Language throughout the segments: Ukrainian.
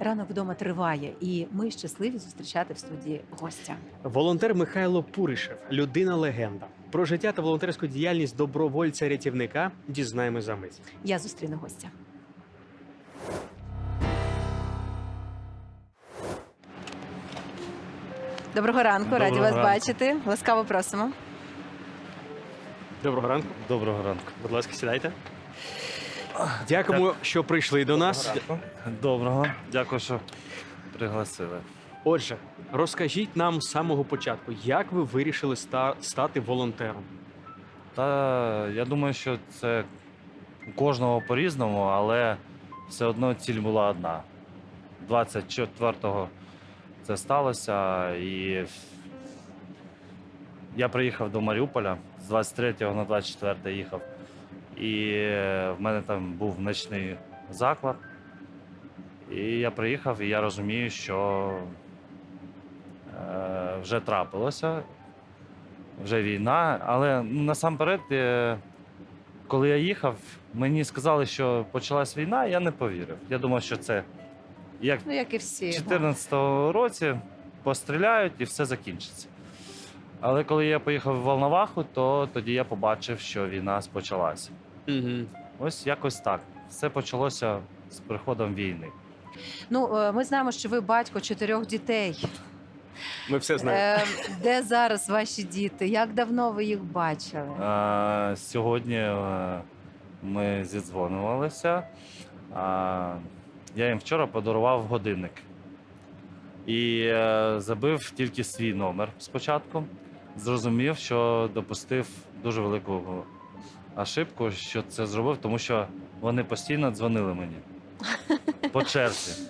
Ранок вдома триває, і ми щасливі зустрічати в студії гостя. Волонтер Михайло Пуришев, людина легенда. Про життя та волонтерську діяльність добровольця-рятівника дізнаємось за мить. Я зустріну гостя. Доброго ранку, раді Доброго вас ранку. бачити. Ласкаво просимо. Доброго ранку. Доброго ранку. Будь ласка, сідайте. Дякуємо, що прийшли до нас. Доброго. Дякую, що пригласили. Отже, розкажіть нам з самого початку, як ви вирішили ста- стати волонтером? Та я думаю, що це у кожного по-різному, але все одно ціль була одна. 24-го це сталося, і я приїхав до Маріуполя з 23 на 24 їхав. І е, в мене там був ночний заклад. І я приїхав, і я розумію, що е, вже трапилося, вже війна. Але насамперед, е, коли я їхав, мені сказали, що почалась війна, я не повірив. Я думав, що це як Ну, як і всі. у 2014 році постріляють і все закінчиться. Але коли я поїхав в Волноваху, то тоді я побачив, що війна почалася. Угу. Ось якось так. Все почалося з приходом війни. Ну, е, ми знаємо, що ви батько чотирьох дітей. Ми все знаємо. Е, Де зараз ваші діти? Як давно ви їх бачили? А, сьогодні е, ми зідзвонювалися. А, я їм вчора подарував годинник. І е, забив тільки свій номер спочатку. Зрозумів, що допустив дуже велику ошибку, що це зробив, тому що вони постійно дзвонили мені по черзі.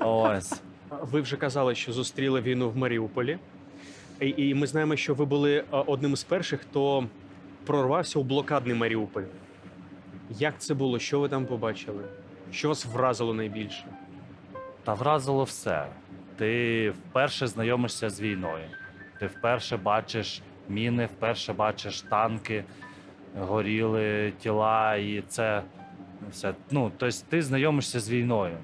Ось. Ви вже казали, що зустріли війну в Маріуполі, і, і ми знаємо, що ви були одним з перших, хто прорвався у блокадний Маріуполь. Як це було? Що ви там побачили? Що вас вразило найбільше? Та вразило все. Ти вперше знайомишся з війною. Ти вперше бачиш міни, вперше бачиш танки, горіли тіла, і це все. Ну, тобто ти знайомишся з війною.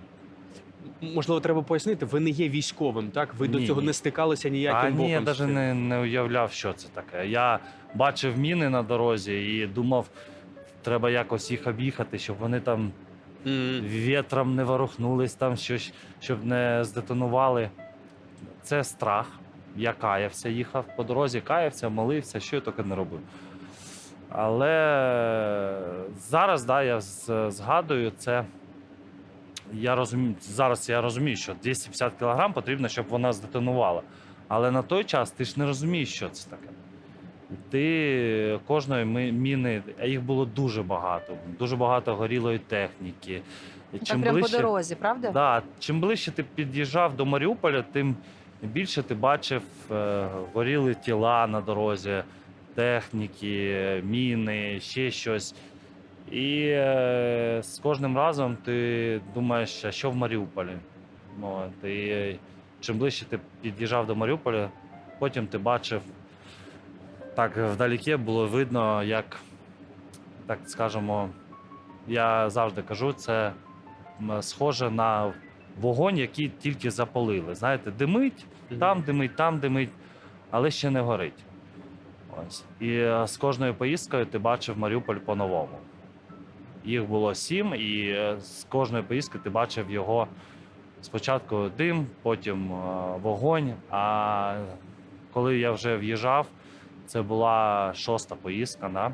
Можливо, треба пояснити, ви не є військовим, так? Ви до Ні, цього ні. не стикалися ніяким А боком. ні, я з навіть цим? не, не уявляв, що це таке. Я бачив міни на дорозі і думав, треба якось їх об'їхати, щоб вони там вітром не ворухнулись, там щось, щоб не здетонували. Це страх. Я каявся, їхав по дорозі, каявся, молився, що я тільки не робив. Але зараз, да, я згадую це. Я розумію, зараз я розумію, що 250 кг потрібно, щоб вона здетонувала. Але на той час ти ж не розумієш, що це таке. Ти кожної міни, а їх було дуже багато, дуже багато горілої техніки. Так прямо по дорозі, правда? Да, чим ближче ти під'їжджав до Маріуполя, тим більше ти бачив е, горіли тіла на дорозі, техніки, міни, ще щось. І е, з кожним разом ти думаєш, а що в Маріуполі? От, і е, чим ближче ти під'їжджав до Маріуполя, потім ти бачив, так вдалеке було видно, як, так скажемо, я завжди кажу, це схоже на вогонь, який тільки запалили. Знаєте, димить, там димить, там димить, але ще не горить. Ось. І е, з кожною поїздкою ти бачив Маріуполь по-новому. Їх було сім, і е, з кожної поїздки ти бачив його спочатку дим, потім е, вогонь. А коли я вже в'їжджав, це була шоста поїздка, да?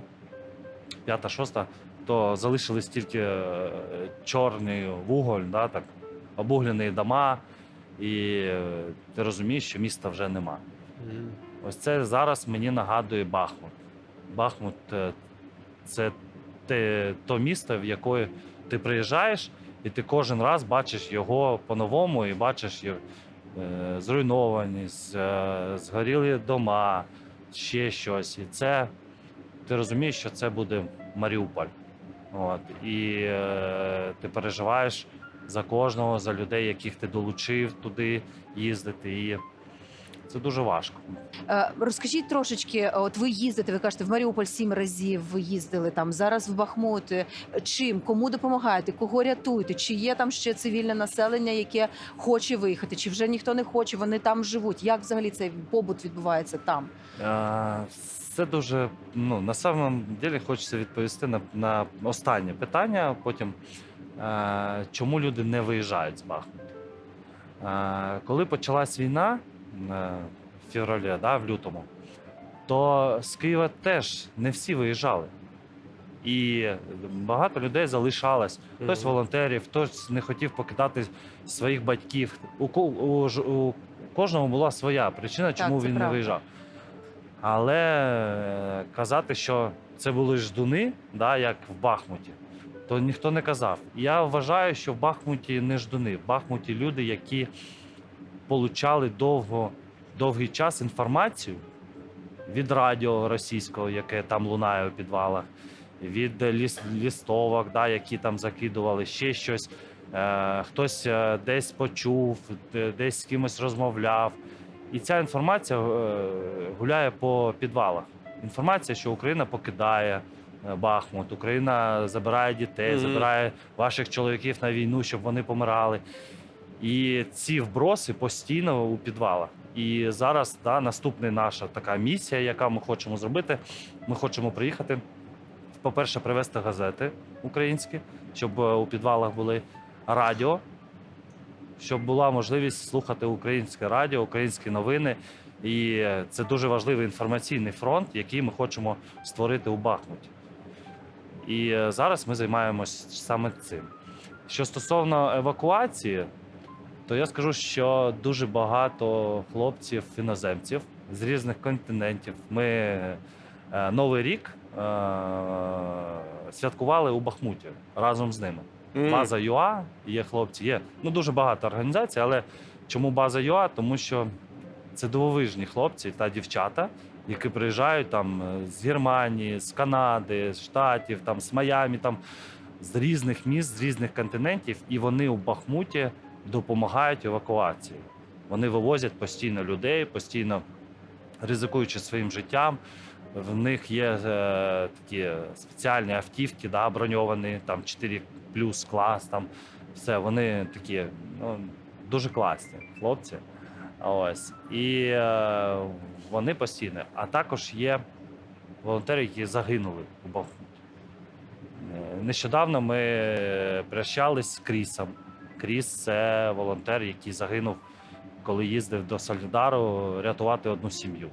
п'ята, шоста, то залишились тільки чорний вуголь, да, так, обуглені дома, і ти розумієш, що міста вже нема. Ось це зараз мені нагадує Бахмут. Бахмут е, це те, то місто, в яке ти приїжджаєш, і ти кожен раз бачиш його по-новому і бачиш е, зруйновані, з- е, згорілі дома, ще щось. І це ти розумієш, що це буде Маріуполь. От, і е, ти переживаєш за кожного, за людей, яких ти долучив туди їздити. І Це дуже важко. Е, Розкажіть трошечки, е, от ви їздите, ви кажете, в Маріуполь сім разів ви їздили там, зараз в Бахмут. Е, Чим, кому допомагаєте, кого рятуєте? Чи є там ще цивільне населення, яке хоче виїхати, чи вже ніхто не хоче, вони там живуть? Як взагалі цей побут відбувається там? Це дуже ну на самом деле хочеться відповісти на, на останнє питання. Потім чому люди не виїжджають з Бахмута? Е, Коли почалась війна в февралі, да, в лютому, то з Києва теж не всі виїжджали. І багато людей залишалось. Хтось волонтерів, хтось не хотів покидати своїх батьків. У, у, у кожного була своя причина, чому це він не виїжджав. Але е, казати, що це були ждуни, да, як в Бахмуті, то ніхто не казав. Я вважаю, що в Бахмуті не ждуни, в Бахмуті люди, які получали довго, довгий час інформацію від радіо російського, яке там лунає у підвалах, від ліс, лістовок, да, які там закидували, ще щось. Е, хтось е, десь почув, десь з кимось розмовляв. І ця інформація е, гуляє по підвалах. Інформація, що Україна покидає е, Бахмут, Україна забирає дітей, Мгм. забирає ваших чоловіків на війну, щоб вони помирали. І ці вброси постійно у підвалах. І зараз да, наступна наша така місія, яка ми хочемо зробити. Ми хочемо приїхати. По-перше, привезти газети українські, щоб е, у підвалах були радіо, щоб була можливість слухати українське радіо, українські новини. І це дуже важливий інформаційний фронт, який ми хочемо створити у Бахмуті. І е, зараз ми займаємось саме цим. Що стосовно евакуації, то я скажу, що дуже багато хлопців, іноземців з різних континентів. Ми е, Новий рік е, святкували у Бахмуті разом з ними. База ЮА є хлопці, є ну дуже багато організацій, але чому база ЮА? Тому що це дивовижні хлопці та дівчата, які приїжджають там е, з Германії, з Канади, з Штатів, там з Майамі, там з різних міст, з різних континентів, і вони у Бахмуті допомагають евакуації. Вони вивозять постійно людей, постійно ризикуючи своїм життям. В них є е, такі спеціальні автівки, да, броньовані, там 4 плюс клас, там все. Вони такі ну, дуже класні хлопці. Ось. І е, вони постійно. А також є волонтери, які загинули у Бахмуті. Е, Нещодавно ми прощались з Крісом. Кріс це волонтер, який загинув, коли їздив до Солідару рятувати одну сім'ю.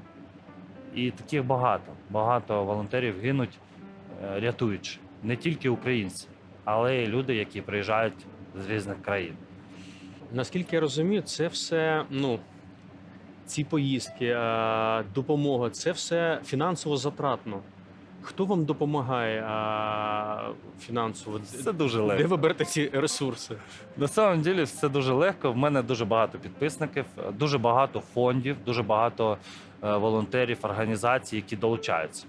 І таких багато. Багато волонтерів гинуть, е, рятуючи не тільки українці, але й люди, які приїжджають з різних країн. Наскільки я розумію, це все, ну, ці поїздки, е, допомога, це все фінансово затратно. Хто вам допомагає е, фінансово? Це дуже Де легко. ви берете ці ресурси? На самом деле все дуже легко. В мене дуже багато підписників, дуже багато фондів, дуже багато е, волонтерів, організацій, які долучаються.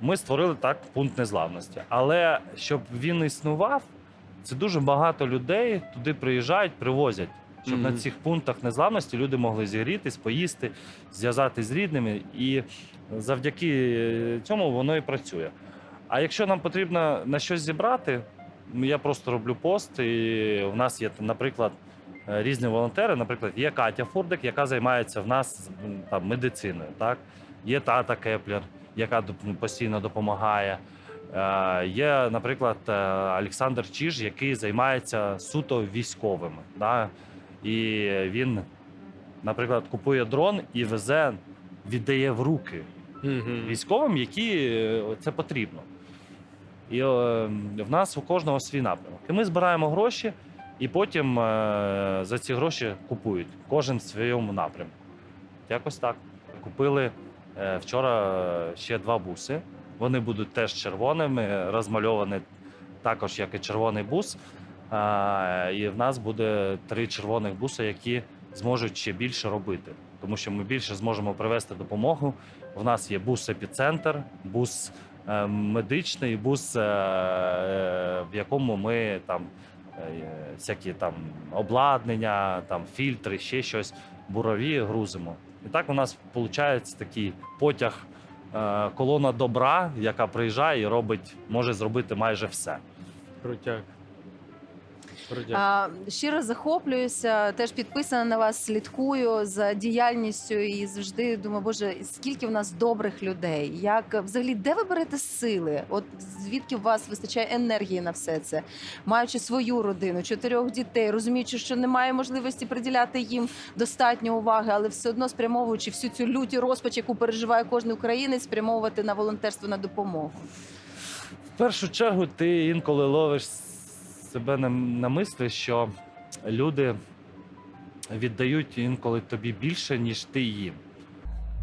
Ми створили так пункт незламності. Але щоб він існував, це дуже багато людей туди приїжджають, привозять. Щоб Мгм. на цих пунктах незламності люди могли зігрітись, поїсти, зв'язати з рідними, і завдяки е, цьому воно і працює. А якщо нам потрібно на щось зібрати, я просто роблю пост, і в нас є, наприклад, е, різні волонтери. Наприклад, є Катя Фурдик, яка займається в нас там медициною. Так? Є тата Кеплер, яка постійно допомагає. Е, Є, наприклад, Олександр Чиж, який займається суто військовими. Да? І він, наприклад, купує дрон і везе, віддає в руки військовим, які е, це потрібно. І е, в нас у кожного свій напрямок. І ми збираємо гроші, і потім е, за ці гроші купують кожен в своєму напрямку. Якось так. Купили е, вчора ще два буси. Вони будуть теж червоними, розмальовані також як і червоний бус. І в нас буде три червоних буси, які зможуть ще більше робити, тому що ми більше зможемо привезти допомогу. В нас є бус епіцентр, бус е, медичний, бус, е, е, в якому ми там всякі там обладнання, там фільтри, ще щось бурові грузимо. І так у нас виходить такий потяг, колона добра, яка приїжджає і робить, може зробити майже все. Крутяк. Щиро захоплююся, теж підписана на вас, слідкую за діяльністю і завжди думаю, боже, скільки в нас добрих людей. Як взагалі, де ви берете сили? От звідки у вас вистачає енергії на все це, маючи свою родину, чотирьох дітей, розуміючи, що немає можливості приділяти їм достатньо уваги, але все одно спрямовуючи всю цю люті розпач, яку переживає кожен українець, спрямовувати на волонтерство на допомогу. В першу чергу ти інколи ловиш себе на, на мислі, що люди віддають інколи тобі більше, ніж ти їм.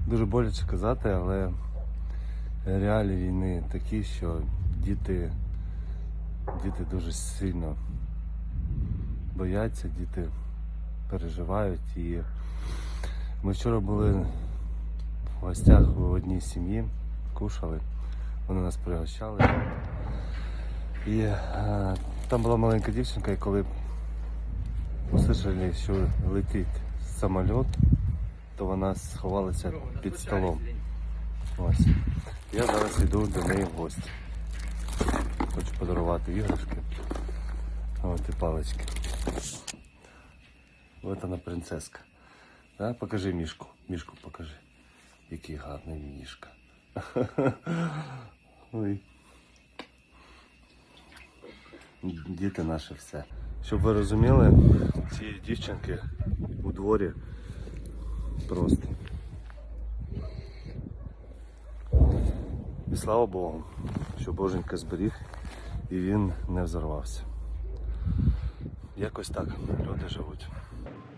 Дуже боляче казати, але реалії війни такі, що діти, діти дуже сильно бояться, діти переживають. І ми вчора були в гостях у одній сім'ї, кушали, вони нас пригощали. І е, там була маленька дівчинка, і коли услышали, що летить самоліт, то вона сховалася під столом. Ось. Я зараз йду до неї в гості. Хочу подарувати іграшки. От і палички. Ось вона принцеска. Да? Покажи мішку. Мішку покажи. Який гарний мішка. Ой. Діти наше все. Щоб ви розуміли, ці дівчинки у дворі просто. І слава Богу, що Боженька зберіг і він не взорвався. Якось так люди живуть.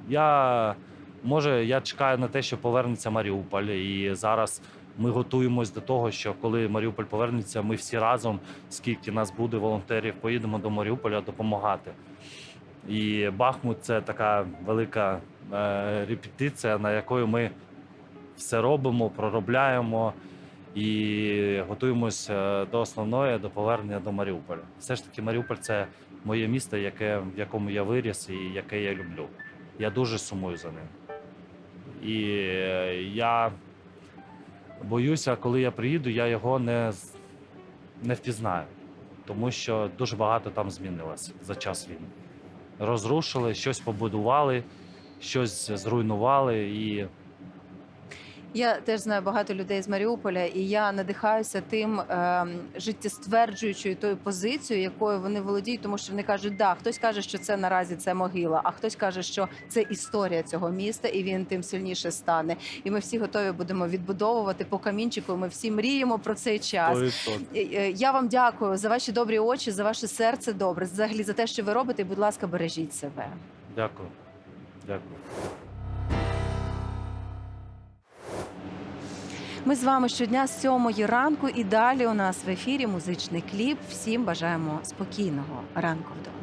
Я може я чекаю на те, що повернеться Маріуполь, і зараз ми готуємось до того, що коли Маріуполь повернеться, ми всі разом, скільки нас буде волонтерів, поїдемо до Маріуполя допомагати. І Бахмут це така велика е, репетиція, на якої ми все робимо, проробляємо і готуємося до основної, до повернення до Маріуполя. Все ж таки, Маріуполь це моє місто, яке, в якому я виріс і яке я люблю. Я дуже сумую за ним. І е, я боюся, коли я приїду, я його не, не впізнаю, тому що дуже багато там змінилося за час війни. Розрушили, щось побудували, щось зруйнували і Я теж знаю багато людей з Маріуполя, і я надихаюся тим ем, життєстверджуючою тою позицією, якою вони володіють, тому що вони кажуть, да, хтось каже, що це наразі це могила, а хтось каже, що це історія цього міста, і він тим сильніше стане. І ми всі готові будемо відбудовувати по камінчику. Ми всі мріємо про цей час. 100%. Е, е, Я вам дякую за ваші добрі очі, за ваше серце добре, взагалі за те, що ви робите. І, будь ласка, бережіть себе. Дякую. Дякую. Ми з вами щодня з сьомої ранку, і далі у нас в ефірі музичний кліп. Всім бажаємо спокійного ранку вдома.